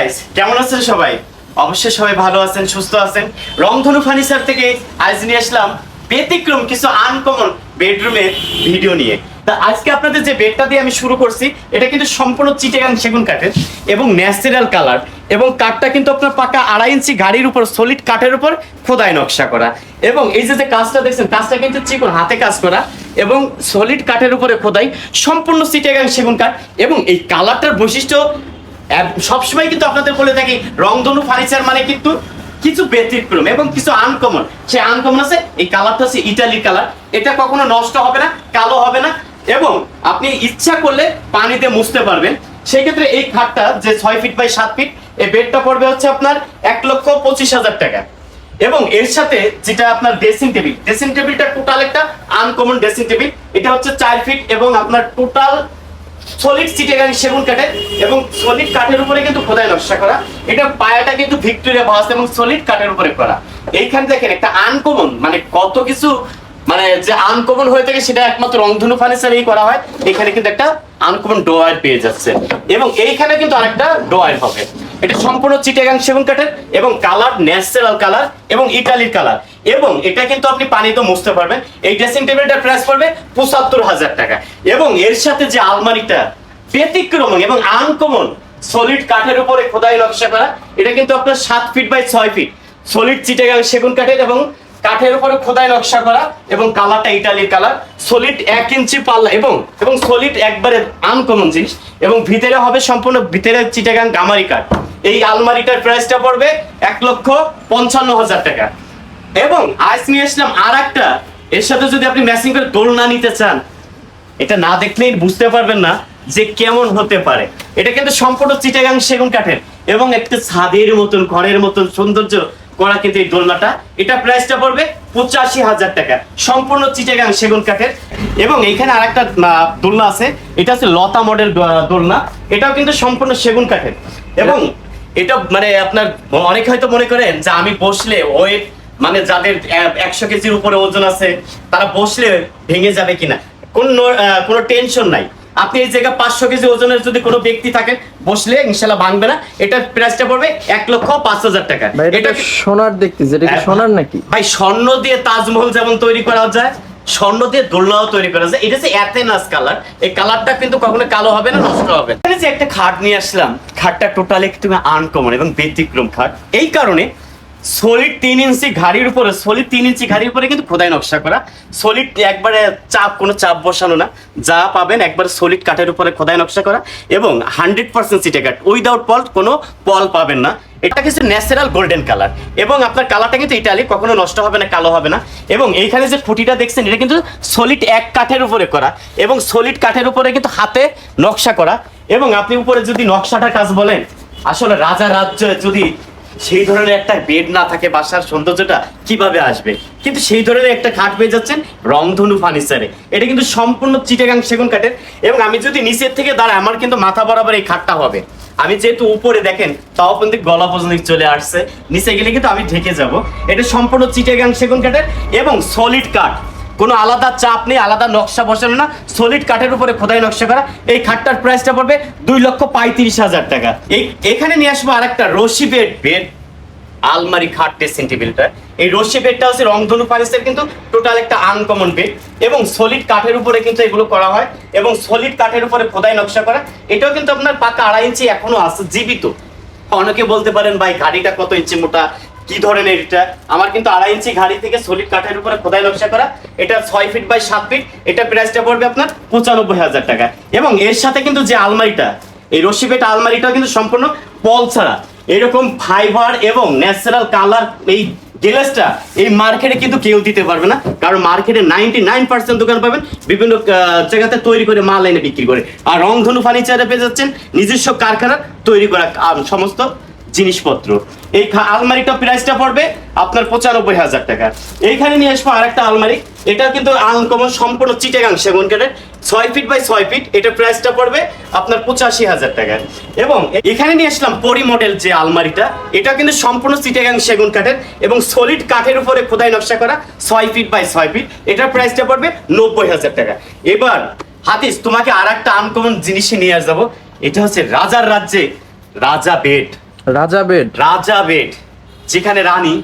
Guys কেমন আছেন সবাই? অবশ্যই সবাই ভালো আছেন, সুস্থ আছেন। রংধনু ফার্নিচার থেকে আজ নিয়ে আসলাম ব্যতিক্রম, কিছু আনকমন বেডরুমের ভিডিও নিয়ে। তা আজকে আপনাদের যে বেডটা দিয়ে আমি শুরু করছি, এটা কিন্তু সম্পূর্ণ চিটেগাং সেগুন কাঠের এবং ন্যাচারাল কালার। এবং কাঠটা কিন্তু আপনার পাকা আড়াই ইঞ্চি গাড়ির উপর সলিড কাঠের উপর খোদাই নকশা করা। এবং এই যে যে কাজটা দেখছেন, কাজটা কিন্তু চিকন হাতে কাজ করা এবং সলিড কাঠের উপরে খোদাই সম্পূর্ণ চিটেগাং সেগুন কাঠ। এবং এই কালারটার বৈশিষ্ট্য সবসময় কিন্তু আপনাদের বলে থাকি, রংধনু ফার্নিচার মানে কিন্তু কিছু ব্যতিক্রম এবং কিছু আনকমন সে আনকমন আছে, এই কালারটা হচ্ছে ইটালি কালার। এটা কখনো নষ্ট হবে না, কালো হবে না, এবং আপনি ইচ্ছা করলে পানিতে মুছতে পারবেন। সেই ক্ষেত্রে এই খাটটা যে ছয় ফিট বাই সাত ফিট এই বেডটা পড়বে হচ্ছে আপনার এক লক্ষ পঁচিশ হাজার টাকা। এবং এর সাথে যেটা আপনার ড্রেসিং টেবিল ড্রেসিং টেবিলটা টোটাল একটা আনকমন ড্রেসিং টেবিল এটা হচ্ছে চার ফিট এবং আপনার টোটাল সলিড চিটেগাং সেগুন কাঠের এবং সলিড কাঠের উপরে কিন্তু খোদাই নকশা করা। এটা পায়াটা কিন্তু ভিক্টোরিয়া বাস এবং সলিড কাঠের উপরে করা। এইখানে দেখেন একটা আনকমন মানে কত কিছু মানে যে আনকমন হয়ে থাকে সেটা একমাত্র রংধনু ফার্নিচারেই করা হয়। এখানে কিন্তু একটা আনকমন ডোয়ার পেয়ে যাচ্ছে। এবং এইখানে কিন্তু আরেকটা ডোয়ার হবে। এটা সম্পূর্ণ চিটেগাং সেগুন কাঠের এবং কালার ন্যাচারাল কালার এবং ইটালির কালার এবং এটা কিন্তু আপনি পানিতে মুছতে পারবেন। এই ড্রেসিং টেবিলটার প্রাইস পড়বে পঁচাত্তর হাজার টাকা। এবং এর সাথে যে আলমারিটা ব্যতিক্রম এবং আনকমন সলিড কাঠের উপরে খোদাই নকশা করা, এটা কিন্তু আপনার সাত ফিট বাই ছয় ফিট সলিড চিটেগাং সেগুন কাঠের এবং কাঠের উপরে খোদাই নকশা করা এবং কালারটা ইটালির কালার সলিড এক ইঞ্চি পাল্লা এবং এবং সলিড একবারে আনকমন জিনিস। এবং ভিতরে হবে সম্পূর্ণ ভিতরে চিটাগাং গামারি কাঠ। এই আলমারিটার প্রাইসটা পড়বে এক লক্ষ পঞ্চান্ন হাজার টাকা। এবং আজ নিয়ে আসলাম আর একটা এর সাথে যদি আপনি ম্যাচিং করে দোলনা নিতে চান এটা না দেখলেই বুঝতে পারবেন না যে কেমন হতে পারে। এটা কিন্তু সম্পূর্ণ চিটাগাং সেগুন কাঠের এবং একটা ছাদের মতন ঘরের মতন সৌন্দর্য করা কিন্তু এই দোলনাটা। এটা প্রাইসটা পড়বে পঁচাশি হাজার টাকা। সম্পূর্ণ চিটাগাং সেগুন কাঠের। এবং এইখানে আরেকটা আহ, দোলনা আছে। এটা হচ্ছে লতা মডেল দোলনা। এটাও কিন্তু সম্পূর্ণ সেগুন কাঠের। এবং এটা মানে আপনার অনেকে হয়তো মনে করেন যে আমি বসলে ওয়েট মানে যাদের একশো কেজির উপরে ওজন আছে তারা বসলে ভেঙে যাবে কিনা? কোন কোনো টেনশন নাই। আপনি এই জায়গায় পাঁচশো কেজি ওজনের যদি কোনো ব্যক্তি থাকেন বসলে ইনশাল্লাহ ভাঙবে না। এটার প্রাইসটা পড়বে এক লক্ষ পাঁচ হাজার টাকা। এটা সোনার দেখতেছি এটা কি হ্যাঁ। সোনার নাকি? ভাই স্বর্ণ দিয়ে তাজমহল যেমন তৈরি করা যায় স্বর্ণ দিয়ে দোলনাও তৈরি করা যায়। এটা হচ্ছে অ্যাথেনাস কালার এই কালারটা কিন্তু কখনো কালো হবে না নষ্ট হবে যে একটা খাট নিয়ে আসলাম খাটটা টোটালি একটু আনকমন এবং ব্যতিক্রম খাট। এই কারণে সলিড তিন ইঞ্চি ঘাড়ির উপরে, সলিড তিন ইঞ্চি ঘাড়ির উপরে কিন্তু খোদাই নকশা করা। সলিড একবারে চাপ, কোনো চাপ বসানো না। যা পাবেন একবারে সলিড কাঠের উপরে খোদাই নকশা করা এবং হান্ড্রেড পার্সেন্ট সিটে কাঠ। উইদাউট পল কোনো পল পাবেন না। এটা কিছু ন্যাচারাল গোল্ডেন কালার এবং আপনার কালারটা কিন্তু ইটালি, কখনো নষ্ট হবে না, কালো হবে না। এবং এইখানে যে ফুটিটা দেখছেন, এটা কিন্তু সলিড এক কাঠের উপরে করা এবং সলিড কাঠের উপরে কিন্তু হাতে নকশা করা। এবং আপনি উপরে যদি নকশাটার কাজ বলেন, আসলে রাজা রাজ্য যদি সেই ধরনের একটা বেড না থাকে বাসার সৌন্দর্যটা কীভাবে আসবে? কিন্তু সেই ধরনের একটা খাট পেয়ে যাচ্ছেন রংধনু ফার্নিচারে। এটা কিন্তু সম্পূর্ণ চিটেগাং সেগুন কাঠের এবং আমি যদি নিচের থেকে দাঁড়াই, আমার কিন্তু মাথা বরাবর এই খাটটা হবে। আমি যেহেতু উপরে দেখেন, তাও কিন্তু গলা পর্যন্ত চলে আসছে। নিচে গেলে কিন্তু আমি ঢেকে যাব। এটা সম্পূর্ণ চিটেগাং সেগুন কাঠের এবং সলিড কাঠ। কোনো আলাদা চাপ নেই, আলাদা নকশা বসানো না সলিড কাঠের উপরে খোদাই নকশা করা। এই খাটটার প্রাইসটা পড়বে দুই লক্ষ পঁয়ত্রিশ হাজার টাকা। এই, এখানে নিয়ে আসব আরেকটা রশি বেড বেড আলমারি, খাট ড্রেসিং টেবিলটা এই রশি বেডটা হচ্ছে রংধনু ফার্নিচার কিন্তু টোটাল একটা আনকমন বেড এবং সলিড কাঠের উপরে কিন্তু এগুলো করা হয় এবং সলিড কাঠের উপরে খোদাই নকশা করা। এটাও কিন্তু আপনার পাকা আড়াই ইঞ্চি এখনও আছে, জীবিত। অনেকে বলতে পারেন, ভাই, গাড়িটা কত ইঞ্চি মোটা? কি ধরনের এটা? আমার কিন্তু আড়াই ইঞ্চি গাড়ি থেকে সলিড কাঠের উপরে খোদাই নকশা করা। এটা ছয় ফিট বাই সাত ফিট এটা প্রাইসটা পড়বে আপনার পঁচানব্বই হাজার টাকা। এবং এর সাথে কিন্তু যে আলমারিটা, এই রশি বেড আলমারিটা কিন্তু সম্পূর্ণ পল ছাড়া। এরকম ফাইবার এবং ন্যাচারাল কালার এই গ্লাসটা এই মার্কেটে কিন্তু কেউ দিতে পারবে না। কারণ মার্কেটে নাইনটি নাইন পার্সেন্ট দোকান পাবেন, বিভিন্ন জায়গাতে তৈরি করে মাল এনে বিক্রি করে। আর রংধনু ফার্নিচারে পেয়ে যাচ্ছেন নিজস্ব কারখানা তৈরি করা সমস্ত জিনিসপত্র। এই আলমারিটা প্রাইসটা পড়বে আপনার পঁচানব্বই হাজার টাকা। এইখানে নিয়ে আসব আরেকটা আলমারি। এটা কিন্তু আনকমন সম্পূর্ণ চিটেগাং সেগুন কাঠের। ছয় ফিট বাই ছয় ফিট এটা প্রাইসটা পড়বে আপনার পঁচাশি হাজার টাকা। এবং এখানে নিয়ে আসলাম পরি মডেল যে আলমারিটা, এটা কিন্তু সম্পূর্ণ চিটেগাং সেগুন কাঠের এবং সলিড কাঠের উপরে খোদাই নকশা করা ছয় ফিট বাই ছয় ফিট এটার প্রাইসটা পড়বে নব্বই হাজার টাকা। এবার, হাতিস, তোমাকে আর একটা আনকমন জিনিসে নিয়ে আসব এটা হচ্ছে রাজার রাজ্যে রাজা বেড রাজা বেড। রাজা বেড, যেখানে রানী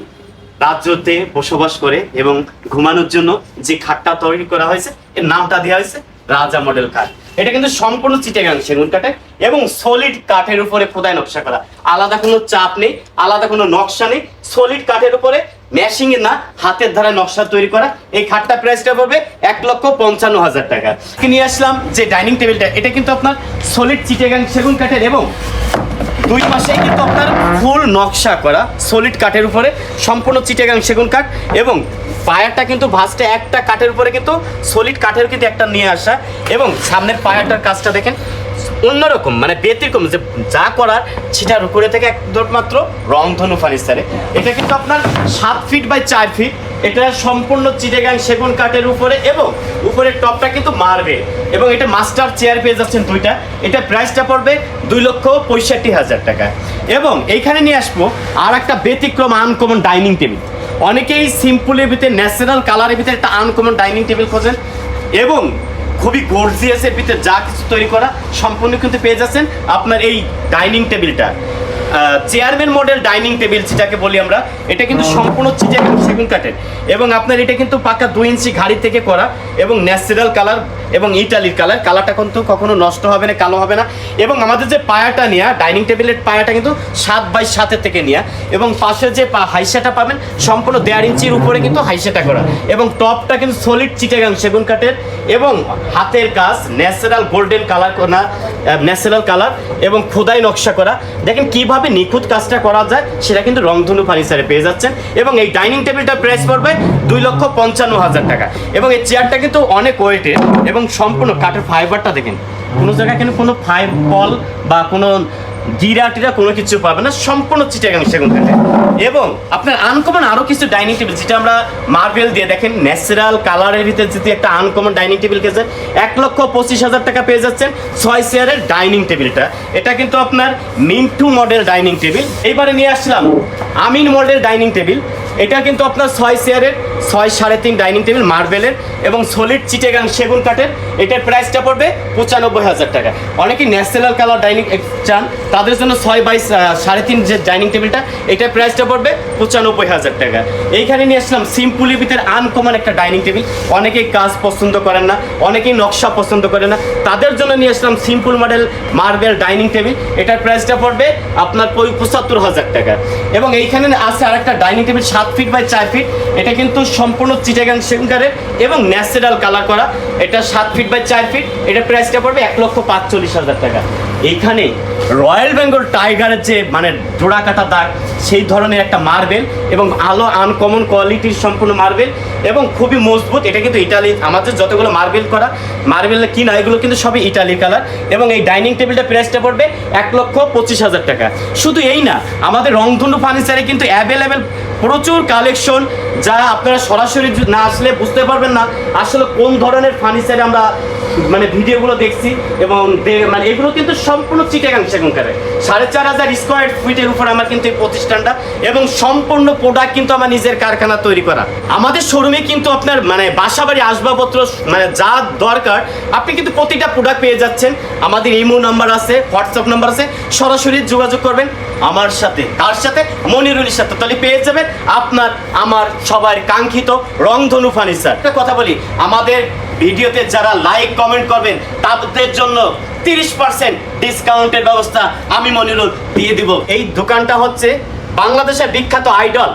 রাজ্যতে বসবাস করে এবং ঘুমানোর জন্য যে খাটটা তৈরি করা হয়েছে, এর নামটা দেওয়া হয়েছে রাজা মডেল খাট। এটা কিন্তু সম্পূর্ণ চিটেগাং সেগুন কাঠে এবং সলিড কাঠের উপরে খোদাই নকশা করা। আলাদা কোনো চাপ নেই, আলাদা কোনো নকশা নেই সলিড কাঠের উপরে ম্যাশিং এর না, হাতের ধারা নকশা তৈরি করা। এই খাটটা প্রাইসটা পড়বে এক লক্ষ পঞ্চান্ন হাজার টাকা। নিয়ে আসলাম যে ডাইনিং টেবিলটা এটা কিন্তু আপনার সলিড চিটেগাং সেগুন কাঠের এবং দুই পাশে কিন্তু আপনার ফুল নকশা করা সলিড কাঠের উপরে, সম্পূর্ণ চিটেগাং সেগুন কাঠ এবং পায়ারটা কিন্তু ভাস্টে একটা কাঠের উপরে কিন্তু সলিড কাঠের কিন্তু একটা নিয়ে আসা এবং সামনের পায়ারটার কাজটা দেখেন অন্যরকম মানে ব্যতিক্রম, যে যা করার সেটার উপরে থেকে একদম মাত্র রংধনু ফার্নিচারে এটা কিন্তু আপনার সাত ফিট বাই চার ফিট এটা সম্পূর্ণ চিটেগাং সেগুন কাঠের উপরে এবং উপরের টপটা কিন্তু মারবে এবং এটা মাস্টার চেয়ার পেয়ে যাচ্ছেন দুইটা, এটা প্রাইসটা পড়বে দুই লক্ষ পঁয়ষট্টি হাজার টাকা। এবং এইখানে নিয়ে আসব আর একটা ব্যতিক্রম আনকমন ডাইনিং টেবিল অনেকেই সিম্পলের ভিতরে ন্যাচারাল কালারের ভিতরে একটা আনকমন ডাইনিং টেবিল খোঁজেন। এবং খুবই গর্জিয়াসের ভিতরে যা কিছু তৈরি করা সম্পূর্ণ কিন্তু পেয়ে যাচ্ছেন আপনার এই ডাইনিং টেবিলটা চেয়ারম্যান মডেল ডাইনিং টেবিল যেটাকে বলি আমরা, এটা কিন্তু সম্পূর্ণ চিটাগাং সেগুন কাঠের। এবং আপনার এটা কিন্তু পাকা দুই ইঞ্চি ঘাড়ি থেকে করা এবং ন্যাচারাল কালার এবং ইটালির কালার কালারটা কিন্তু কখনো নষ্ট হবে না, কালো হবে না। এবং আমাদের যে পায়াটা নেওয়া ডাইনিং টেবিলের পায়াটা কিন্তু সাত বাই সাতের থেকে নেওয়া এবং পাশে যে হাইসাটা পাবেন, সম্পূর্ণ দেড় ইঞ্চির উপরে কিন্তু হাইসাটা করা। এবং টপটা কিন্তু সলিড চিটাগাং সেগুন কাঠের। এবং হাতের কাজ ন্যাচারাল গোল্ডেন কালার করা ন্যাচারাল কালার এবং খোদাই নকশা করা। দেখেন কীভাবে নিখুঁত কাজটা করা যায়, সেটা কিন্তু রংধনু ফার্নিচারে পেয়ে যাচ্ছেন। এবং এই ডাইনিং টেবিলটা প্রাইস পড়বে দুই লক্ষ পঞ্চান্ন হাজার টাকা। এবং এই চেয়ারটা কিন্তু অনেক ওয়েটের এবং সম্পূর্ণ কাঠের ফাইবারটা দেখেন। কোনো জায়গায় কিন্তু কোনো ফাইভ বল বা কোনো গিরা টিরা কোনো কিছু পাবে না, সম্পূর্ণ চিটাগাং সেগুন কাঠে। এবং আপনার আনকমন আরও কিছু ডাইনিং টেবিল যেটা আমরা মার্বেল দিয়ে দেখেন ন্যাচারাল কালারের ভিতরে যদি একটা আনকমন ডাইনিং টেবিল কেছে এক লক্ষ পঁচিশ হাজার টাকা পেয়ে যাচ্ছেন ছয় চেয়ারের ডাইনিং টেবিলটা এটা কিন্তু আপনার মিন্টু মডেল ডাইনিং টেবিল এইবারে নিয়ে আসলাম, আমিন মডেল ডাইনিং টেবিল এটা কিন্তু আপনার ছয় চেয়ারের ছয় সাড়ে তিন ডাইনিং টেবিল মার্বেলের এবং সলিড চিটেগাং সেগুন কাঠের। এটার প্রাইসটা পড়বে পঁচানব্বই হাজার টাকা। অনেকে ন্যাশনাল কালার ডাইনিং চান, তাদের জন্য ছয় বাই সাড়ে তিন যে ডাইনিং টেবিলটা, এটার প্রাইসটা পড়বে পঁচানব্বই হাজার টাকা। এইখানে নিয়ে আসলাম সিম্পলি ভিতরে আনকমন একটা ডাইনিং টেবিল। অনেকেই কাজ পছন্দ করেন না, অনেকেই নকশা পছন্দ করে না। তাদের জন্য নিয়ে আসলাম simple model marble dining table এটার প্রাইসটা পড়বে আপনার পঁচাত্তর হাজার টাকা। এবং এইখানে আছে আরেকটা ডাইনিং টেবিল সাত ফিট বাই চার ফিট এটা কিন্তু সম্পূর্ণ চিটাগাং সেন্টারের এবং ন্যাচারাল কালার করা। এটা সাত ফিট বাই চার ফিট এটা প্রাইসটা পড়বে এক লক্ষ পাঁচচল্লিশ হাজার টাকা। এইখানে রয়্যাল বেঙ্গল টাইগারের যে মানে জোড়া কাটা দাগ, সেই ধরনের একটা মার্বেল এবং আলো আনকমন কোয়ালিটির সম্পূর্ণ মার্বেল এবং খুবই মজবুত। এটা কিন্তু ইটালি আমাদের যতগুলো মার্বেল করা মার্বেল কিনা, এগুলো কিন্তু সবই ইটালির কালার। এবং এই ডাইনিং টেবিলটা প্রাইসটা পড়বে এক লক্ষ পঁচিশ হাজার টাকা। শুধু এই না, আমাদের রংধনু ফার্নিচারে কিন্তু অ্যাভেলেবেল প্রচুর কালেকশন যা আপনারা সরাসরি না আসলে বুঝতে পারবেন না আসলে কোন ধরনের ফার্নিচারে আমরা মানে ভিডিওগুলো দেখছি এবং মানে এগুলো কিন্তু সম্পূর্ণ চিটেগাং সেগুনকারে। সাড়ে চার হাজার স্কোয়ার ফিটের উপর আমার কিন্তু এই প্রতিষ্ঠানটা এবং সম্পূর্ণ প্রোডাক্ট কিন্তু আমার নিজের কারখানা তৈরি করা। আমাদের শোরুমে কিন্তু আপনার মানে বাসাবাড়ি আসবাবপত্র মানে যা দরকার আপনি কিন্তু প্রতিটা প্রোডাক্ট পেয়ে যাচ্ছেন। আমাদের ইমো নাম্বার আছে হোয়াটসঅ্যাপ নাম্বার আছে, সরাসরি যোগাযোগ করবেন আমার সাথে, তার সাথে মনিরুলের সাথে। তাহলে পেয়ে যাবেন আপনার, আমার সবার কাঙ্ক্ষিত রংধনু ফার্নিচার একটা কথা বলি, আমাদের ভিডিওতে যারা লাইক কমেন্ট করবেন, তাদের জন্য তিরিশ পার্সেন্ট ডিসকাউন্টের ব্যবস্থা আমি মনিরুল দিয়ে দিব। এই দোকানটা হচ্ছে বাংলাদেশের বিখ্যাত আইডল,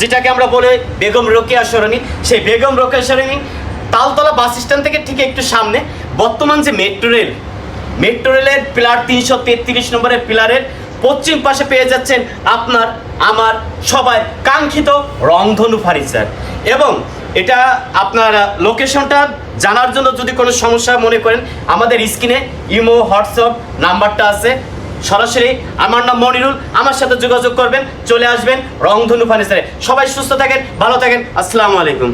যেটাকে আমরা বলে বেগম রোকেয়া সরণি। সেই বেগম রোকেয়া সরণি তালতলা বাস স্ট্যান্ড থেকে ঠিক একটু সামনে, বর্তমান যে মেট্রো রেল, মেট্রো রেলের পিলার তিনশো তেত্রিশ নম্বরের পিলারের পশ্চিম পাশে পেয়ে যাচ্ছেন আপনার, আমার সবাই কাঙ্ক্ষিত রংধনু ফার্নিচার এবং এটা আপনার লোকেশনটা জানার জন্য যদি কোনো সমস্যা মনে করেন, আমাদের স্ক্রিনে ইমো, হোয়াটসঅ্যাপ নাম্বারটা আছে। সরাসরি আমার নাম মনিরুল, আমার সাথে যোগাযোগ করবেন, চলে আসবেন রংধনু ফার্নিচারে সবাই সুস্থ থাকেন, ভালো থাকেন, আসসালামু আলাইকুম।